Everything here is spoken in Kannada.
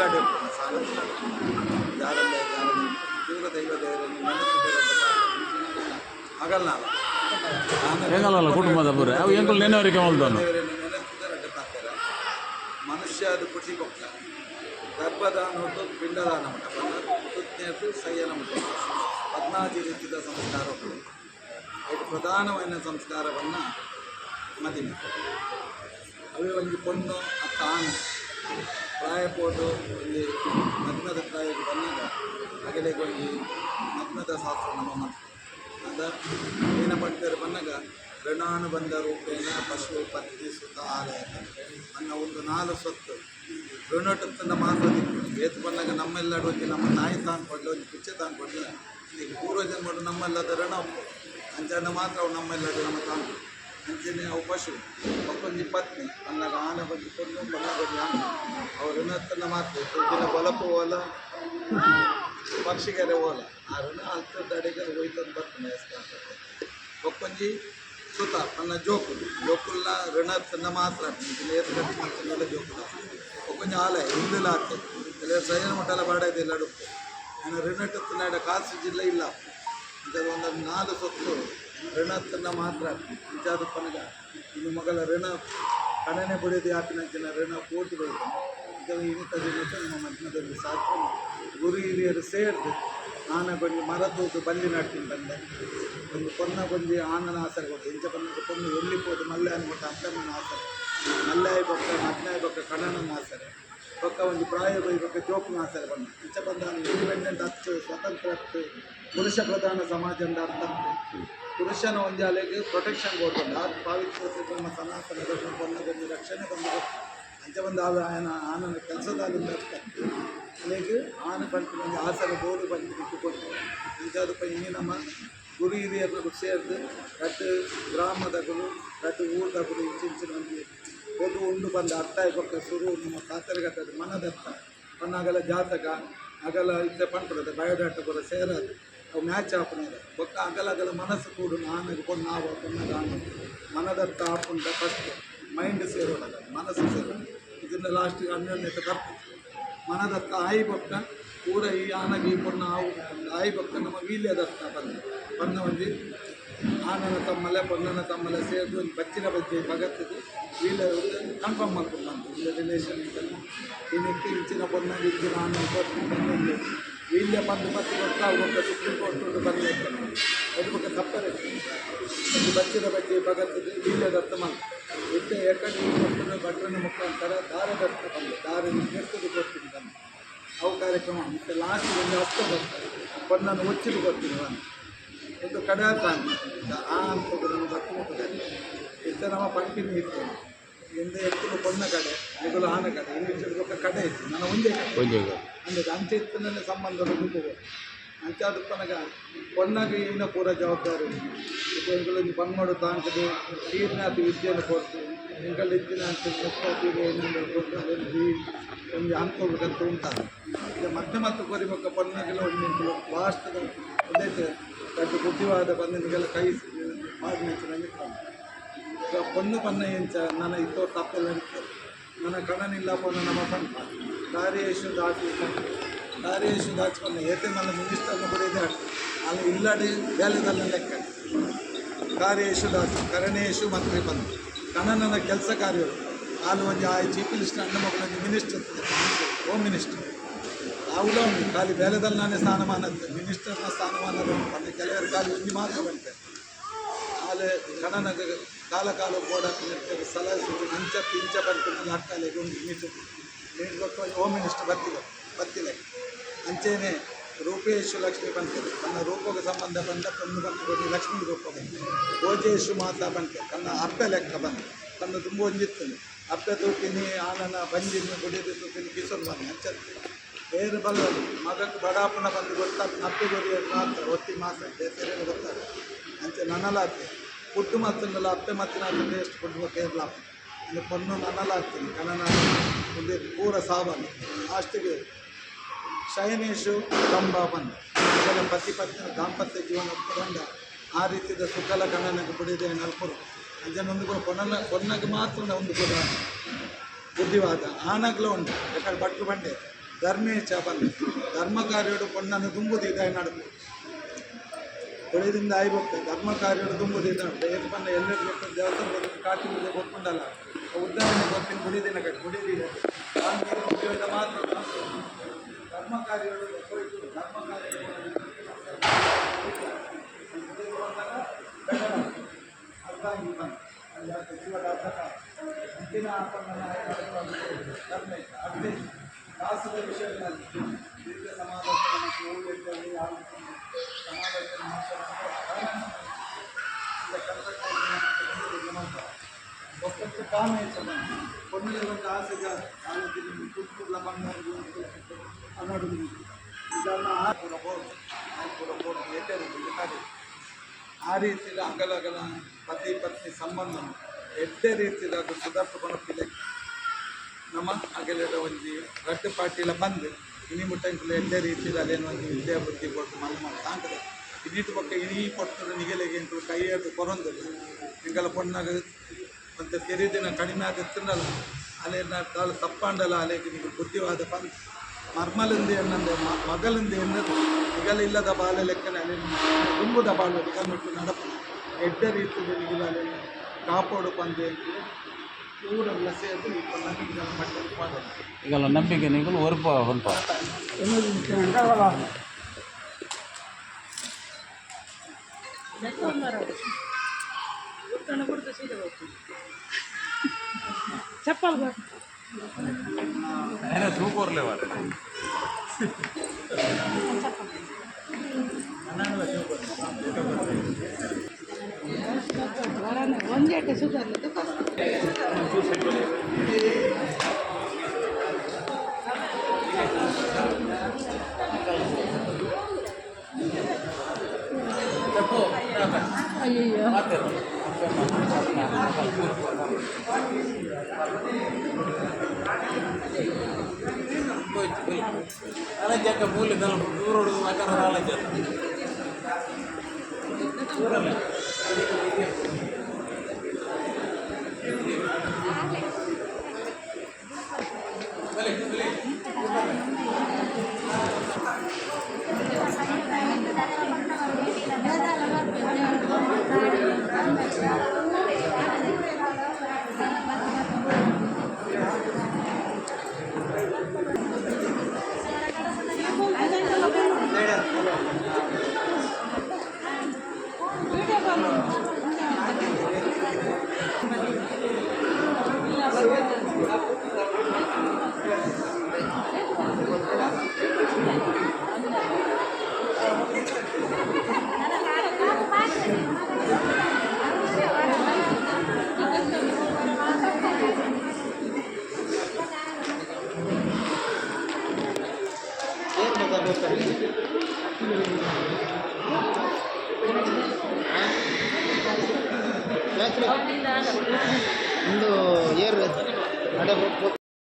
ಗಾಡಿ ಯಾರಲ್ಲೇ ದೇವರ ದೈವ ಆಗಲ್ಲ ಹೇಗಲ್ಲ ಕುಟುಂಬದ ಬರ ಎಂಕಲ್ ನೆನೆಯವರಿಗೆ ಹೊಲ್ದನು ಮನುಷ್ಯ ಅದು ಖುಷಿ ಕೊಟ್ಟ. ಗರ್ಭದಾನ ಹೊತ್ತು ಪಿಂಡದಾನ ಮಠ. ಕೃತ್ಯರ್ಥ ಸಯ್ಯನ ಮಠ. ಪದ್ಮಾಜಿ ರೀತಿಯ ಸಂಸ್ಕಾರಗಳು ಇದು ಪ್ರಧಾನವಾದ ಸಂಸ್ಕಾರವನ್ನು ಮದಿನ ಅವೇ ಒಂದು ಪೊಣ್ಣು ಅತ್ತ ಆನೆ ಪ್ರಾಯಪೋದು ಇಲ್ಲಿ ನಗ್ನದ ಪ್ರಾಯಕ್ಕೆ ಬಂದಾಗ ಅಗಲಿಗೆ ಒಂದು ನಗ್ನದ ಶಾಸ್ತ್ರ ನಮ್ಮ ಮತ ಅದ ಏನ ಪಡ್ತಾರೆ ಬಂದಾಗ ಋಣಾನುಬಂಧ ರೂಪೇಣ ಪಶು ಪತ್ನಿ ಸುತ ಆಲಯ ಅನ್ನೋ ಒಂದು ನಾಲ್ಕು ಸೊತ್ತು ಋಣಟತ್ತನ್ನು ಮಾತ್ರ ಏತು ಬಂದಾಗ ನಮ್ಮೆಲ್ಲ ಹೋಗಿ ನಮ್ಮ ನಾಯಿ ತಾನು ಕೊಡಲು ಒಂದು ಪಿಚ್ಚೆ ತಾನು ಕೊಡಲಿಲ್ಲ ಈಗ ಪೂರ್ವಜನ್ ಮಾಡು ನಮ್ಮೆಲ್ಲದ ಋಣ ಅಂಜನ ಮಾತ್ರ ಅವ್ರು ನಮ್ಮೆಲ್ಲ ನಮ್ಮ ತಾನು ಅಂಚನೆ ಅವು ಪಶು ಮತ್ತೊಂದು ಪತ್ನಿ ಬಂದಾಗ ಆನ ಬಂದು ಕೊಂಡು ಬಂದು ಆನೆ ಅವ್ರ ಋಣತ್ತನ್ನ ಮಾತ್ರ ದಿನ ಬಲಪು ಹೋಲ ಪಕ್ಷಿಗೆರೆ ಹೋಲ ಆ ಋಣ ಹತ್ತದ ಅಡಿಗೆ ಹೋಯ್ತಂದು ಬರ್ತಾನೆ ಒಕ್ಕೊಂಜಿ ಸುತ ನನ್ನ ಜೋಕು. ಜೋಕುಲ್ಲ ಋಣತ್ತನ್ನ ಮಾತ್ರ. ಏತು ಕಟ್ಟಿ ಮಾಡ್ತಾನೆಲ್ಲ ಜೋಕುಲ ಒಕ್ಕೊಂಜಿ ಆಲೆ, ಹಿಂದಿಲ್ಲ ಆಗ್ತದೆ ಇಲ್ಲ ಸೈನ ಮಟ್ಟೆಲ್ಲ ಬಾಡೋದಿಲ್ಲ ನನ್ನ ಋಣಟ್ಟತ್ತಿನ ಕಾಸು ಜಿಲ್ಲೆ ಇಲ್ಲ. ಇದರ ಒಂದು ನಾಲ್ಕು ಸೊತ್ತು ಋಣತ್ತನ್ನ ಮಾತ್ರ. ಇಂಥದ್ದು ಪನಗ ಇನ್ನು ಮಗಳ ಋಣ ಕಣನೆ ಬಿಡೋದು ಆಪಿನಂಚಿನ ಋಣ ಕೋಟಿ ಇಂಥದ್ದು ಇನ್ನಿತ ದಿನಕ್ಕೆ ನಮ್ಮ ಮಧ್ಯದಲ್ಲಿ ಸಾಧ್ಯ ಗುರು ಹಿರಿಯರು ಸೇರಿದು ಆನ ಮರ ಮರದ್ದು ಬಲ್ಲಿ ನಾಟ್ಕೊಂಡು ಬಂದೆ. ಒಂದು ಪೊನ್ನ ಬಂದು ಆನನ ಆಸರೆ ಕೊಟ್ಟು ಇಂಚ ಪನ್ನ ಪೊನ್ನು ಎಲ್ಲಿ ಹೋದು ಮಲ್ಲೆ ಅನ್ಬಿಟ್ಟು ಅಕ್ಕಮ್ಮನ ಆಸರೆ. ಮಲ್ಲಾಯಿ ಬೊಕ್ಕ ಮಗ್ನಾಯಿ ಬೊಕ್ಕ ಕಣನ ಆಸರೆ. ಬೊಕ್ಕ ಒಂದು ಪ್ರಾಯ ಬೊಕ್ಕ ಜೋಕ್ನ ಆಸರೆ ಬಂದ. ಇಂಚ ಬಂದ ಇಂಡಿಪೆಂಡೆಂಟ್ ಹತ್ತು ಸ್ವತಂತ್ರ ಹತ್ತು ಪುರುಷ ಪ್ರಧಾನ ಸಮಾಜ ಅಂತ ಅರ್ಥ. ಪುರುಷನ ಒಂದು ಅಲೆಗೆ ಪ್ರೊಟೆಕ್ಷನ್ ಕೊಡ್ಕೊಂಡು ಆ ಪಾವಿತ್ರ್ಯತೆ ನಮ್ಮ ಸನಾತನ ಧರ್ಮ ಬಂದು ರಕ್ಷಣೆ ಬಂದು ಅಂಚ ಬಂದು ಆಗ ಆಯನ ಆನನ ಕೆಲಸದಾಗಿಂದ ಅಲ್ಲಿಗೆ ಆನೆ ಬಂತು, ಒಂದು ಆಸರೆ ಬೋಡು ಬಂದು ಇಟ್ಟುಕೊಂಡು ಇಂಥದಪ್ಪ ಇನ್ನಿ ನಮ್ಮ ಗುರು ಹಿರಿಯರು ಸೇರಿದು ರಟ್ಟು ಗ್ರಾಮದಗಳು ರಟ್ಟು ಊರದಗಳು ಇಂಚಿಂಚಿನ ಒಂದು ಒಂದು ಉಂಡು ಬಂದ ಅರ್ಥ ಪಕ್ಕ ಶುರು ನಮ್ಮ ಕಾತರಗಟ್ಟದ ಮನದತ್ತ ಪನ್ನಾಗಲ ಜಾತಕ, ಅಗಲ ಇದ್ದ ಪಂಪುರದ ಬಯೋಡಾಟ ಕೂಡ ಸೇರದು. ಮ್ಯಾಚ್ ಆಪುನದ ಬೊಕ್ಕ ಅಗಲ ಅಗಲ ಮನಸ್ಸು ಕೂಡು ನಾನಗೆ ಕೊಂಡು ನಾವು ಪೊನ್ನದ ಮನದತ್ತ ಆಪುಂಡ ಫಸ್ಟ್ ಮೈಂಡ್ ಸೇರೋಣ. ಮನಸ್ಸು ಸೇರೋಣ ಇದನ್ನ ಲಾಸ್ಟಿಗೆ ಅನ್ಯೋನ್ಯತೆ ಬರ್ತದೆ ಮನದತ್ತ ಆಯಿ ಬೊಕ್ಕ ಕೂಡ ಈ ಆನಗಿ ಪೊನ್ನ ಆವು ಆಯಿ ಬೊಕ್ಕ ನಮ್ಮ ವೀಲ್ಯದತ್ತ ಬಂದ ಬಂದ. ಒಂದು ಆನನ ತಮ್ಮಲೆ ಪೊನ್ನನ ತಮ್ಮಲೆ ಸೇರಿದು, ಒಂದು ಬಚ್ಚಿನ ಬಗ್ಗೆ ಬಗತ್ತಿದ್ದು ವೀಲ್ಯ ಕನ್ಫರ್ಮ್ ಮಾಡ್ಕೊಂಡು ಬಂತು ಇಲ್ಲ ರಿಲೇಷನ್ ಇದೆಲ್ಲ ಇನ್ನಕ್ಕೆ ಇಂಚಿನ ಪೊನ್ನ ಇಂಚಿನ ಆನ ಬಂದು ವೀಲ್ಯ ಬಂದು ಮತ್ತೆ ಒಬ್ಬ ಸುಪ್ರೀಂ ಕೋರ್ಟ್ ಬಂದು ಅದು ಬಗ್ಗೆ ತಪ್ಪರೆ ಒಂದು ಬಚ್ಚಿನ ಬಗ್ಗೆ ಭಗತ್ ವೀಲ್ಯದತ್ತ ದತ್ತ ಮಲ್ಲ ಎಕಡೆ ಕೊಟ್ಟರೆ ಭಟ್ರನ ಮುಖಾಂತರ ದಾರದತ್ತ ಬಂದು. ದಾರ ನಿರ್ತದೆ ಕೊಡ್ತೀನಿ ಬಂದು ಅವು ಕಾರ್ಯಕ್ರಮ ಮತ್ತು ಲಾಸ್ಟ್ ಒಂದು ಹತ್ತು ಬರ್ತಾರೆ. ಪೊನ್ನನ್ನು ಮುಚ್ಚಿದ್ದು ಕೊಡ್ತೀನಿ ನಾನು. ಒಂದು ಕಡೆ ತಾನು ಆ ಅಂತದ್ದು ನಮ್ಮ ಭಕ್ತಿ ಮುಖದಲ್ಲಿ ಇತ್ತ ನಮ್ಮ ಪಂಕಿನ ಇತ್ತು ಹಿಂದೆ ಎತ್ತಿಗೆ ಪೊನ್ನ ಕಡೆ ಎದುರು ಆನೆ ಕಡೆ ಇಲ್ಲಿ ಕಡೆ ಇತ್ತು ನಾನು ಒಂದೇ ಒಂಜೋಗ ಅಂದ್ರೆ ಅಂಚೆ ಇತ್ತನೇ ಸಂಬಂಧ ದುಡ್ಡು ಅಂಚೆ ಇವನ ಪೂರ ಜವಾಬ್ದಾರಿ. ಇಂಗಳು ಪಂಗೋಡು ತಾಂಕದು ತೀರ್ನಾತಿ ವಿದ್ಯೆಯನ್ನು ಕೊಡ್ತು ಇಂಗಳು ಇದ್ದಿನ ಅಂತ ಮುಖ್ಯಾತಿಗೆ ಏನೇನು ಅದನ್ನು ಒಂದು ಅನ್ಕೋಬೇಕಂತ ಉಂಟಾಗ ಈಗ ಮತ್ತೆ ಮತ್ತೆ ಕೊರಿಬೇಕ ಪೊನ್ನಾಗೆಲ್ಲ ಒಂದು ಇಂಗಳು ಅದೇ ದೊಡ್ಡ ಬುದ್ಧಿವಾದ ಬಂದನಿಗೆಲ್ಲ ಕೈ ಮಾಡಿ ನಂಗೆ ಈಗ ಪೊನ್ನು ಪನ್ನ ಎಂಚ ನನ್ನ ಇತ್ತೋ ತಪ್ಪಲ್ಲ ನನ್ನ ಕಣನಿಲ್ಲಪ್ಪ ನನ್ನ ನಮ್ಮ ದಾರಿಯೇಶು ದಾಟಿ ದಾರಿಯೇಶು ದಾಚಿಕೊಂಡ ಏತೆ ನನ್ನ ಮಿನಿಸ್ಟರ್ನ ಬರೀದೆ ಅಲ್ಲಿ ಇಲ್ಲಡಿ ಬೇಲೆದಲ್ಲ ಲೆಕ್ಕ. ಕಾರ್ಯೇಶು ದಾಚು, ಕರಣೇಶು ಮಂತ್ರಿ ಬಂದು. ಕಣನನ ಕೆಲಸ ಕಾರ್ಯಗಳು ಅಲ್ಲಿ ಒಂದು ಆ ಚೀಫ್ ಮಿನಿಸ್ಟರ್ ಅಣ್ಣ ಮಗಳೊಂದು ಮಿನಿಸ್ಟರ್ ಹೋಮ್ ಮಿನಿಸ್ಟರ್ ಅವುಲ ಉಂಟು. ಖಾಲಿ ಬೇಲೆದಲ್ಲಿ ನಾನೇ ಸ್ಥಾನಮಾನ ಮಿನಿಸ್ಟರ್ನ ಸ್ಥಾನಮಾನ ಉಂಟು. ಕೆಲವರು ಖಾಲಿ ಒಂದು ಮಾತ್ರ ಬಂತೆ ಆಲೆ ಕಣನ ಕಾಲ ಕಾಲ ಓಡಾಕ ಸಲಹೆ ಸುದ್ದಿ ಅಂಚ ಪಿಂಚ ಬರ್ತೀನಿ ಹಾಕ್ತಾಲೆ ಒಂದು ಮೀಟರ್ ನೀನು ಗೊತ್ತು ಹೋಮ್ ಮಿನಿಸ್ಟರ್ ಬರ್ತಿಲ್ಲ ಬರ್ತಿಲ್ಲ. ಅಂಚೆನೆ ರೂಪೇಶು ಲಕ್ಷ್ಮಿ ಬಂತೆ. ತನ್ನ ರೂಪಕ್ಕೆ ಸಂಬಂಧ ಬಂದ ಪೊಂದು ಬಂದು ಲಕ್ಷ್ಮಿ ರೂಪ ಬಂತು ಭೋಜೇಶು ಮಾತಾ ಬಂತೆ. ತನ್ನ ಅಪ್ಪೆ ಲೆಕ್ಕ ಬಂತು. ತನ್ನ ತುಂಬ ಹೊಂದಿತ್ತೇನೆ ಅಪ್ಪೆ ತೂಕಿನಿ ಆನನ ಬಂಜಿನಿ ಗುಡಿದು ತೂಕಿನಿ ಕಿಸರು ಬಂದು ಅಂಚತ್ತೆ ಬೇರೆ ಬಲ್ಲ ಮಗಕ್ಕೆ ಬಡಾಪನ ಬಂದು ಗೊತ್ತಾಗ ಅಪ್ಪಿ ಗುರಿ ಮಾತ್ರ, ಒತ್ತಿ ಮಾತ್ರ. ಬೇರೆ ಗೊತ್ತಾಗ್ತದೆ. ಅಂಚೆ ನನಲಾಗ್ತದೆ ಫುಡ್ ಮತ್ತೊಂದಲ್ಲ ಅಪ್ಪೆ ಮತ್ತಿನ ಅದನ್ನು ಎಷ್ಟು ಕೊಡುವ ಕೇರಳ ಇನ್ನು ಪೊನ್ನು ನನಲಾಗ್ತೀನಿ ಕನನ ಮುಂದೆ ಪೂರ ಸಾಬಾನು. ಲಾಸ್ಟಿಗೆ ಶಯನೇಶು ಕಂಬ ಬಂದ. ಇದೆಲ್ಲ ಪತಿ ದಾಂಪತ್ಯ ಜೀವನ ಒಪ್ಪುಕೊಂಡ ಆ ರೀತಿಯ ಸುಖಲ ಕಣ್ಣನಿಗೆ ಬಿಡಿದೆ ನಲ್ಪುರು ಅಂಜನೊಂದು ಕೂಡ ಪೊನ್ನಲ ಕೊನ್ನಗೆ ಮಾತ್ರ ಒಂದು ಕೂಡ ಬುದ್ಧಿವಾದ. ಆನಗ್ಲ ಉಂಟು. ಯಾಕಂದ್ರೆ ಬಟ್ಟು ಬಂಡೆ ಧರ್ಮೇಶ ಬಂದ. ಧರ್ಮ ಕಾರ್ಯೋಡು ಪೊನ್ನನ್ನು ತುಂಬುದು ಇದಾಗಿ ನಡೆದು ಹೊಳೆದಿಂದ ಆಯ್ಬೇಕು ಧರ್ಮ ಕಾರ್ಯಗಳು ತುಂಬುದಿಲ್ಲ ಏಕ ಬಂದ? ಎಲ್ಲರೂ ಗೊತ್ತು ದೇವಸ್ಥಾನ ಕಾಟಿ ಮುಂದೆ ಗೊತ್ತುಂಡಲ್ಲ ಉದ್ದಾಹರಣೆ ಗೊತ್ತಿನ ಗುಡಿದಿನ ಗುಡಿದಿದೆ ಆ ನೀರು ಉಪಯೋಗ ಮಾತ್ರ ಧರ್ಮ ಕಾರ್ಯಗಳು ಹೋಯ್ತು ಧರ್ಮ ಕಾರ್ಯಗಳು ಅರ್ಧ ಹಿಂಗೆ ಬಂತು ಅಲ್ಲಿ ಆ ಸಚಿವರ ಅರ್ಧ ಅಂತಿಮ ಆಪನ್ನ ಧರ್ಮ ಅದೇ ದಾಸದ ವಿಷಯಗಳಲ್ಲಿ ದೀರ್ಘ ಸಮಾಲೋಚನೆ ಊರಲ್ಲಿ ಯಾವ ಸಮಾಲೋಚನೆ ಒಕ್ಕಟ್ಟು ಹೆಚ್ಚಲ್ಲ ಕೊನೆಗೆ ಒಂದು ಆಸೆಗ ಆಲೋಚನೆ ಕುಕ್ಕುರ್ಲ ಬಂಗಾರ ಅನ್ನೋದು ಇದನ್ನು ಎಟ್ಟರು ಆ ರೀತಿಯ ಅಗಲ ಅಗಲ ಪತಿ ಪತ್ನಿ ಸಂಬಂಧ ಎಡ್ಡೆ ರೀತಿಯ ಅದು ಪಿಲೆ ನಮ್ಮ ಅಗಲದ ಒಂಜಿ ರಡ್ಡು ಪಾರ್ಟಿಲ ಬಂದು ಇನಿ ಮುಟ್ಟಂಕುಲು ಎಡ್ಡೆ ರೀತಿಯ ಅದೇನು ಒಂದು ವಿದ್ಯಾ ಬುದ್ಧಿ ಕೊಟ್ಟು ಮನೆ ಮಾಡಿ ತಾಂಕದ ಇನ್ನಿಟ್ಟು ಪಕ್ಕ ಇನಿ ಕೊಟ್ಟರು ನಿಗಲಿಗೆ ಕೈ ಅದು ಕೊರೊಂದು. ನಿಂಗಲ ಪೊಣ್ಣಾಗ ಮತ್ತು ಖರೀದಿನ ಕಡಿಮೆ ಆಗುತ್ತಿರಲ್ಲ ಅಲ್ಲೇನ ಕಾಲು ತಪ್ಪಾಂಡಲ್ಲ ಅಲೆಗೆ ನಿಮಗೆ ಬುದ್ಧಿವಾದ ಪನ್ ಮರ್ಮಲಿಂದ ಎನ್ನಂದೆ ಮಗಲಿಂದ ಎನ್ನದು ನಿಗಲ ಇಲ್ಲದ ಬಾಲ ಲೆಕ್ಕನ ಅಲ್ಲಿ ತುಂಬುದ ಬಾಲ ನಿಗಮಿಟ್ಟು ನಡಪ. ಎಡ್ಡ ರೀತಿ ನಿಗಿಲ ಅಲ್ಲಿ ಕಾಪಾಡು ಪಂದೆ ಊರೆಲ್ಲ ಸೇರಿದು ಇಪ್ಪ ನಂಬಿಕೆ ಮಟ್ಟದಲ್ಲಿ ಈಗಲ್ಲ ನಂಬಿಕೆ ನೀವು ಒರ್ಪ ಹೊಲ್ಪ ಚಪ್ಪಲ್ ಬರ್ ತೂಕೋರ್ಲೆ ವಾರ ಒಂದೇ ஐயோ అలా చెక్క పూలు కలం దూరుడు అక్కడ అలా చెక్క ಒಂದು ಏರ್ అంటే